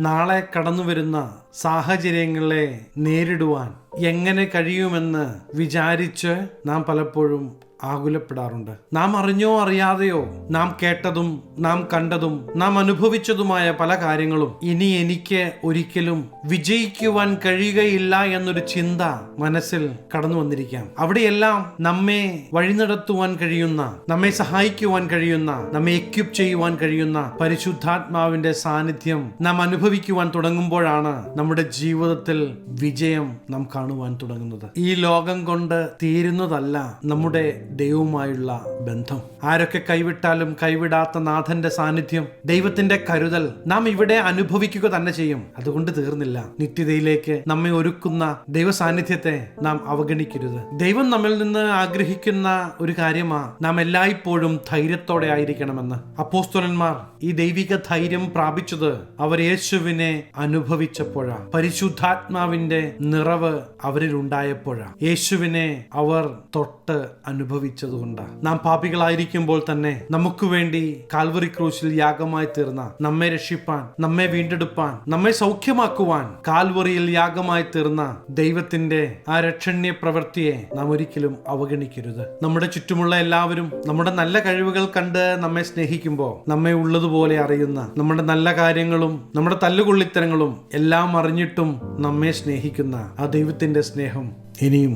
നാളെ കടന്നു വരുന്ന സാഹചര്യങ്ങളെ നേരിടുവാൻ എങ്ങനെ കഴിയുമെന്ന് വിചാരിച്ച് നാം പലപ്പോഴും ആകുലപ്പെടാറുണ്ട്. നാം അറിഞ്ഞോ അറിയാതെയോ നാം കേട്ടതും നാം കണ്ടതും നാം അനുഭവിച്ചതുമായ പല കാര്യങ്ങളും ഇനി എനിക്ക് ഒരിക്കലും വിജയിക്കുവാൻ കഴിയുകയില്ല എന്നൊരു ചിന്ത മനസ്സിൽ കടന്നു വന്നിരിക്കാം. അവിടെയെല്ലാം നമ്മെ വഴി നടത്തുവാൻ കഴിയുന്ന നമ്മെ സഹായിക്കുവാൻ കഴിയുന്ന നമ്മെ എക്യുപ് ചെയ്യുവാൻ കഴിയുന്ന പരിശുദ്ധാത്മാവിന്റെ സാന്നിധ്യം നാം അനുഭവിക്കുവാൻ തുടങ്ങുമ്പോഴാണ് നമ്മുടെ ജീവിതത്തിൽ വിജയം നാം കാണുവാൻ തുടങ്ങുന്നത്. ഈ ലോകം കൊണ്ട് തീരുന്നതല്ല നമ്മുടെ ദൈവവുമായുള്ള ബന്ധം. ആരൊക്കെ കൈവിട്ടാലും കൈവിടാത്ത നാഥന്റെ സാന്നിധ്യം ദൈവത്തിന്റെ കരുതൽ നാം ഇവിടെ അനുഭവിക്കുക തന്നെ ചെയ്യും. അതുകൊണ്ട് തീർന്നില്ല. നിത്യതയിലേക്ക് നമ്മെ ഒരുക്കുന്ന ദൈവ സാന്നിധ്യത്തെ നാം അവഗണിക്കരുത്. ദൈവം നമ്മിൽ നിന്ന് ആഗ്രഹിക്കുന്ന ഒരു കാര്യമാ നാം എല്ലായ്പ്പോഴും ധൈര്യത്തോടെ ആയിരിക്കണമെന്ന്. അപ്പോസ്തലന്മാർ ഈ ദൈവിക ധൈര്യം പ്രാപിച്ചത് അവർ യേശുവിനെ അനുഭവിച്ചപ്പോഴാണ് പരിശുദ്ധാത്മാവിന്റെ നിറവ് അവരിൽ ഉണ്ടായപ്പോഴാണ് യേശുവിനെ അവർ തൊട്ട് അനുഭവിച്ചതുകൊണ്ടാണ് നാം പാപികളായിരിക്കുമ്പോൾ തന്നെ നമുക്ക് വേണ്ടി കാൽവറി ക്രൂശിൽ യാഗമായി തീർന്ന നമ്മെ രക്ഷിപ്പാൻ നമ്മെ വീണ്ടെടുപ്പാൻ നമ്മെ സൗഖ്യമാക്കുവാൻ കാൽവറിയിൽ യാഗമായി തീർന്ന ദൈവത്തിന്റെ ആ രക്ഷണ്യ പ്രവൃത്തിയെ നാം ഒരിക്കലും അവഗണിക്കരുത്. നമ്മുടെ ചുറ്റുമുള്ള എല്ലാവരും നമ്മുടെ നല്ല കഴിവുകൾ കണ്ട് നമ്മെ സ്നേഹിക്കുമ്പോൾ നമ്മെ ഉള്ളതുപോലെ അറിയുന്ന നമ്മുടെ നല്ല കാര്യങ്ങളും നമ്മുടെ തല്ലുകൊള്ളിത്തരങ്ങളും എല്ലാം അറിഞ്ഞിട്ടും നമ്മെ സ്നേഹിക്കുന്ന ആ ദൈവത്തിന്റെ സ്നേഹം ഇനിയും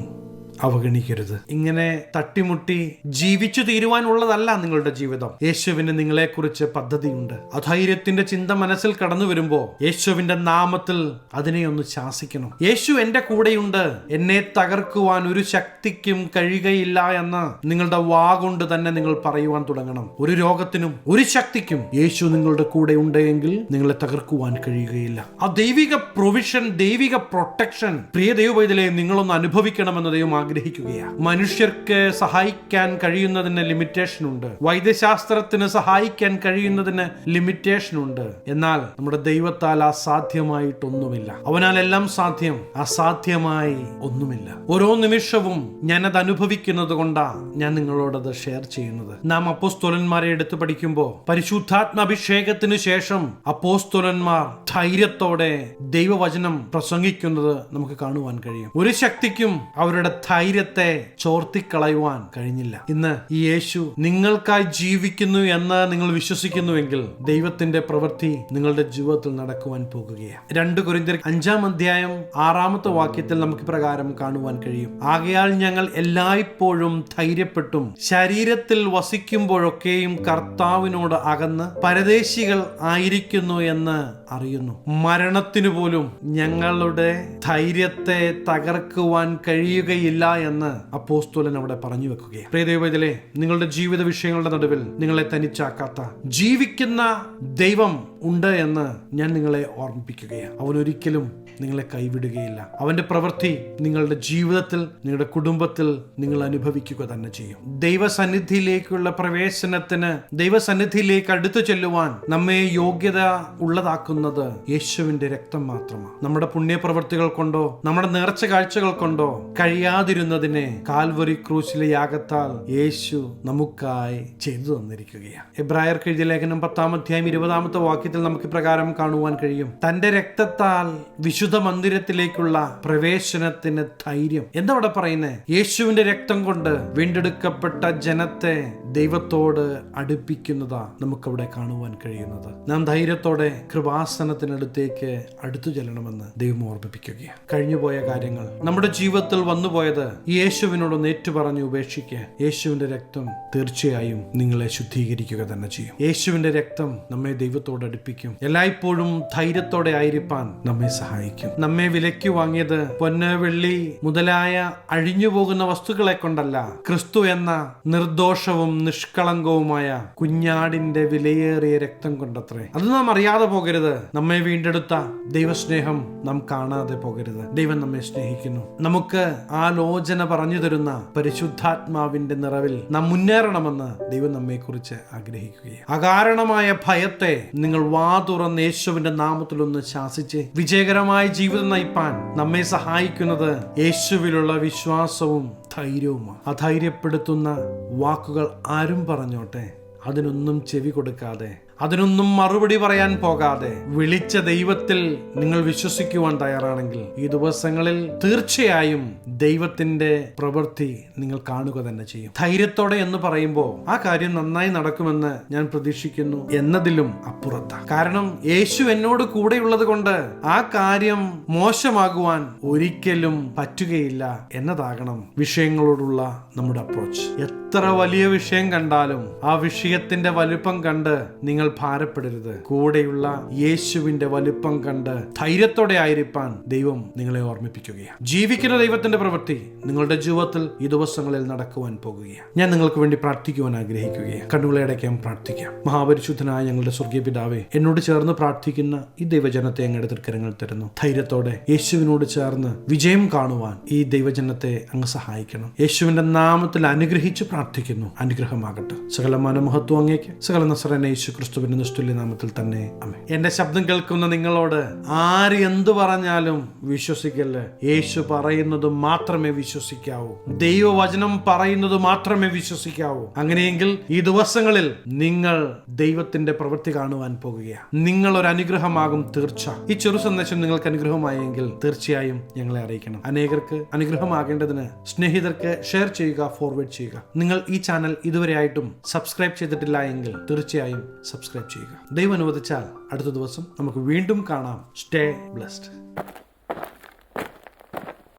അവഗണിക്കരുത്. ഇങ്ങനെ തട്ടിമുട്ടി ജീവിച്ചു തീരുവാനുള്ളതല്ല നിങ്ങളുടെ ജീവിതം. യേശുവിന് നിങ്ങളെക്കുറിച്ച് പദ്ധതിയുണ്ട്. അധൈര്യത്തിന്റെ ചിന്ത മനസ്സിൽ കടന്നു വരുമ്പോൾ യേശുവിന്റെ നാമത്തിൽ അതിനെ ഒന്ന് ശാസിക്കണം. യേശു എന്റെ കൂടെയുണ്ട്. എന്നെ തകർക്കുവാൻ ഒരു ശക്തിക്കും കഴിയുകയില്ല എന്ന് നിങ്ങളുടെ വാ കൊണ്ട് തന്നെ നിങ്ങൾ പറയുവാൻ തുടങ്ങണം. ഒരു രോഗത്തിനും ഒരു ശക്തിക്കും യേശു നിങ്ങളുടെ കൂടെ ഉണ്ടെങ്കിൽ നിങ്ങളെ തകർക്കുവാൻ കഴിയുകയില്ല. ആ ദൈവിക പ്രൊവിഷൻ ദൈവിക പ്രൊട്ടക്ഷൻ പ്രിയ ദൈവവൈതലെ നിങ്ങളൊന്ന് അനുഭവിക്കണമെന്ന് ദൈവം ആഗ്രഹിക്കുകയാണ്. മനുഷ്യർക്ക് സഹായിക്കാൻ കഴിയുന്നതിന് ലിമിറ്റേഷൻ ഉണ്ട്. വൈദ്യശാസ്ത്രത്തിന് സഹായിക്കാൻ കഴിയുന്നതിന് ലിമിറ്റേഷൻ ഉണ്ട്. എന്നാൽ നമ്മുടെ ദൈവത്താൽ അസാധ്യമായിട്ടൊന്നുമില്ല. അവനാൽ എല്ലാം സാധ്യം അസാധ്യമായി ഒന്നുമില്ല. ഓരോ നിമിഷവും ഞാൻ അത് അനുഭവിക്കുന്നത് കൊണ്ടാണ് ഞാൻ നിങ്ങളോടത് ഷെയർ ചെയ്യുന്നത്. നാം അപ്പോസ്തോലന്മാരെ എടുത്തു പഠിക്കുമ്പോൾ പരിശുദ്ധാത്മാഭിഷേകത്തിന് ശേഷം അപ്പോസ്തോലന്മാർ ധൈര്യത്തോടെ ദൈവവചനം പ്രസംഗിക്കുന്നത് നമുക്ക് കാണുവാൻ കഴിയും. ഒരു ശക്തിക്കും അവരുടെ ധൈര്യത്തെ ചോർത്തിക്കളയുവാൻ കഴിഞ്ഞില്ല. ഇന്ന് ഈ യേശു നിങ്ങൾക്കായി ജീവിക്കുന്നു എന്ന് നിങ്ങൾ വിശ്വസിക്കുന്നുവെങ്കിൽ ദൈവത്തിന്റെ പ്രവൃത്തി നിങ്ങളുടെ ജീവിതത്തിൽ നടക്കുവാൻ പോകുകയാണ്. രണ്ട് കുരിന്തിർ അഞ്ചാം അധ്യായം ആറാമത്തെ വാക്യത്തിൽ നമുക്ക് പ്രകാരം കാണുവാൻ കഴിയും. ആകയാൽ ഞങ്ങൾ എല്ലായ്പ്പോഴും ധൈര്യപ്പെട്ടും ശരീരത്തിൽ വസിക്കുമ്പോഴൊക്കെയും കർത്താവിനോട് അകന്ന് പരദേശികൾ ആയിരിക്കുന്നു എന്ന് അറിയുന്നു. മരണത്തിനു പോലും ഞങ്ങളുടെ ധൈര്യത്തെ തകർക്കുവാൻ കഴിയുകയില്ല എന്ന് അപ്പോസ്തോലൻ അവിടെ പറഞ്ഞു വെക്കുകയാണ്. പ്രിയദേവതിലെ നിങ്ങളുടെ ജീവിത വിഷയങ്ങളുടെ നടുവിൽ നിങ്ങളെ തനിച്ചാക്കാത്ത ജീവിക്കുന്ന ദൈവം ഉണ്ട് എന്ന് ഞാൻ നിങ്ങളെ ഓർമ്മിപ്പിക്കുകയാണ്. അവൻ ഒരിക്കലും നിങ്ങളെ കൈവിടുകയില്ല. അവന്റെ പ്രവൃത്തി നിങ്ങളുടെ ജീവിതത്തിൽ നിങ്ങളുടെ കുടുംബത്തിൽ നിങ്ങൾ അനുഭവിക്കുക തന്നെ ചെയ്യും. ദൈവസന്നിധിയിലേക്കുള്ള പ്രവേശനത്തിന് ദൈവസന്നിധിയിലേക്ക് അടുത്തു ചെല്ലുവാൻ നമ്മെ യോഗ്യത ഉള്ളതാക്കുന്നത് യേശുവിന്റെ രക്തം മാത്രമാണ്. നമ്മുടെ പുണ്യപ്രവൃത്തികൾ കൊണ്ടോ നമ്മുടെ നേർച്ച കാഴ്ചകൾ കൊണ്ടോ കഴിയാതിരുന്നതിനെ കാൽവറി ക്രൂശിലെ യാഗത്താൽ യേശു നമുക്കായി ചെയ്തു തന്നിരിക്കുകയാണ്. എബ്രായർ എഴുതിയ ലേഖനം പത്താം അധ്യായം ഇരുപതാമത്തെ വാക്യത്തിൽ നമുക്ക് പ്രകാരം കാണുവാൻ കഴിയും. തന്റെ രക്തത്താൽ വിശുദ്ധ മന്ദിരത്തിലേക്കുള്ള പ്രവേശനത്തിന് ധൈര്യം. എന്താ അവിടെ പറയുന്നത് യേശുവിന്റെ രക്തം കൊണ്ട് വീണ്ടെടുക്കപ്പെട്ട ജനത്തെ ദൈവത്തോട് അടുപ്പിക്കുന്നതാ നമുക്കവിടെ കാണുവാൻ കഴിയുന്നത്. നാം ധൈര്യത്തോടെ കൃപാസനത്തിനടുത്തേക്ക് അടുത്തു ചെല്ലണമെന്ന് ദൈവം ഓർമ്മിപ്പിക്കുകയാണ് കഴിഞ്ഞുപോയ കാര്യങ്ങൾ. നമ്മുടെ ജീവിതത്തിൽ വന്നുപോയത് യേശുവിനോടൊന്ന് ഏറ്റുപറഞ്ഞ് ഉപേക്ഷിക്കുക യേശുവിന്റെ രക്തം തീർച്ചയായും നിങ്ങളെ ശുദ്ധീകരിക്കുക തന്നെ ചെയ്യും. യേശുവിന്റെ രക്തം നമ്മെ ദൈവത്തോട് അടുപ്പിക്കും. എല്ലായ്പ്പോഴും ധൈര്യത്തോടെ ആയിരിക്കാൻ നമ്മെ സഹായിക്കും. നമ്മെ വിലയ്ക്ക് വാങ്ങിയത് പൊന്ന് വെള്ളി മുതലായ അഴിഞ്ഞു പോകുന്ന വസ്തുക്കളെ കൊണ്ടല്ല ക്രിസ്തു എന്ന നിർദോഷവും നിഷ്കളങ്കവുമായ കുഞ്ഞാടിന്റെ വിലയേറിയ രക്തം കൊണ്ടത്രേ. അത് നാം അറിയാതെ പോകരുത്. നമ്മെ വീണ്ടെടുത്ത ദൈവസ്നേഹം നാം കാണാതെ പോകരുത്. ദൈവം നമ്മെ സ്നേഹിക്കുന്നു. നമുക്ക് ആലോചന പറഞ്ഞു തരുന്ന പരിശുദ്ധാത്മാവിന്റെ നിറവിൽ നാം മുന്നേറണമെന്ന് ദൈവം നമ്മെ കുറിച്ച് ആഗ്രഹിക്കുകയാണ്. അകാരണമായ ഭയത്തെ നിങ്ങൾ വാ തുറന്ന് യേശുവിന്റെ നാമത്തിലൊന്ന് ശാസിച്ച് വിജയകരമായ ജീവിതം നയിപ്പാൻ നമ്മെ സഹായിക്കുന്നത് യേശുവിലുള്ള വിശ്വാസവും ധൈര്യവുമാണ് അധൈര്യപ്പെടുത്തുന്ന വാക്കുകൾ ആരും പറഞ്ഞോട്ടെ? അതിനൊന്നും ചെവി കൊടുക്കാതെ. അതിനൊന്നും മറുപടി പറയാൻ പോകാതെ വിളിച്ച ദൈവത്തിൽ നിങ്ങൾ വിശ്വസിക്കുവാൻ തയ്യാറാണെങ്കിൽ ഈ ദിവസങ്ങളിൽ തീർച്ചയായും ദൈവത്തിന്റെ പ്രവൃത്തി നിങ്ങൾ കാണുക തന്നെ ചെയ്യും. ധൈര്യത്തോടെ എന്ന് പറയുമ്പോൾ ആ കാര്യം നന്നായി നടക്കുമെന്ന് ഞാൻ പ്രതീക്ഷിക്കുന്നു എന്നതിലും അപ്പുറത്താണ് കാരണം യേശു എന്നോട് കൂടെയുള്ളത് കൊണ്ട് ആ കാര്യം മോശമാകുവാൻ ഒരിക്കലും പറ്റുകയില്ല എന്നതാകണം വിഷയങ്ങളോടുള്ള നമ്മുടെ അപ്രോച്ച് എത്ര വലിയ വിഷയം കണ്ടാലും ആ വിഷയത്തിന്റെ വലുപ്പം കണ്ട് നിങ്ങൾ ഭാരപ്പെടരുത്. കൂടെയുള്ള യേശുവിന്റെ വലുപ്പം കണ്ട് ധൈര്യത്തോടെ ആയിരിക്കാൻ ദൈവം നിങ്ങളെ ഓർമ്മിപ്പിക്കുകയാണ് ജീവിക്കുന്ന ദൈവത്തിന്റെ പ്രവൃത്തി നിങ്ങളുടെ ജീവിതത്തിൽ ഈ ദിവസങ്ങളിൽ നടക്കുവാൻ പോകുകയാണ് ഞാൻ നിങ്ങൾക്ക് വേണ്ടി പ്രാർത്ഥിക്കുവാൻ ആഗ്രഹിക്കുകയാണ് കണ്ണുകളെ അടയ്ക്കാൻ പ്രാർത്ഥിക്കാം. മഹാപരിശുദ്ധനായ ഞങ്ങളുടെ സ്വർഗീയ പിതാവെ എന്നോട് ചേർന്ന് പ്രാർത്ഥിക്കുന്ന ഈ ദൈവജനത്തെ അങ്ങയുടെ തൃക്കരങ്ങൾ തരുന്നു. ധൈര്യത്തോടെ യേശുവിനോട് ചേർന്ന് വിജയം കാണുവാൻ ഈ ദൈവജനത്തെ അങ്ങ് സഹായിക്കണം. യേശുവിന്റെ നാമത്തിൽ അനുഗ്രഹിച്ച് പ്രാർത്ഥിക്കുന്നു. അനുഗ്രഹമാകട്ടെ. സകല മനമഹത്വം അങ്ങേക്ക്. സകല നസറനെ യേശു ക്രിസ്തുവിന്റെ നിഷ്ഠുല്യ നാമത്തിൽ തന്നെ. അമേ എന്റെ ശബ്ദം കേൾക്കുന്ന നിങ്ങളോട് ആര് എന്തു പറഞ്ഞാലും വിശ്വസിക്കല്ലേ? യേശു പറയുന്നത് മാത്രമേ വിശ്വസിക്കാവൂ. ദൈവവചനം പറയുന്നത് മാത്രമേ വിശ്വസിക്കാവൂ. അങ്ങനെയെങ്കിൽ ഈ ദിവസങ്ങളിൽ നിങ്ങൾ ദൈവത്തിന്റെ പ്രവൃത്തി കാണുവാൻ പോകുകയാണ്. നിങ്ങൾ ഒരു അനുഗ്രഹമാകും തീർച്ച. ഈ ചെറു സന്ദേശം നിങ്ങൾക്ക് അനുഗ്രഹമായെങ്കിൽ തീർച്ചയായും ഞങ്ങളെ അറിയിക്കണം. അനേകർക്ക് അനുഗ്രഹമാകേണ്ടതിന് സ്നേഹിതർക്ക് ഷെയർ ചെയ്യുക ഫോർവേഡ് ചെയ്യുക. നിങ്ങൾ ഈ ചാനൽ ഇതുവരെയായിട്ടും സബ്സ്ക്രൈബ് ചെയ്തിട്ടില്ല എങ്കിൽ തീർച്ചയായും സബ്സ്ക്രൈബ് ചെയ്യുക. ദൈവം അനുവദിച്ചാൽ അടുത്ത ദിവസം നമുക്ക് വീണ്ടും കാണാം. Stay blessed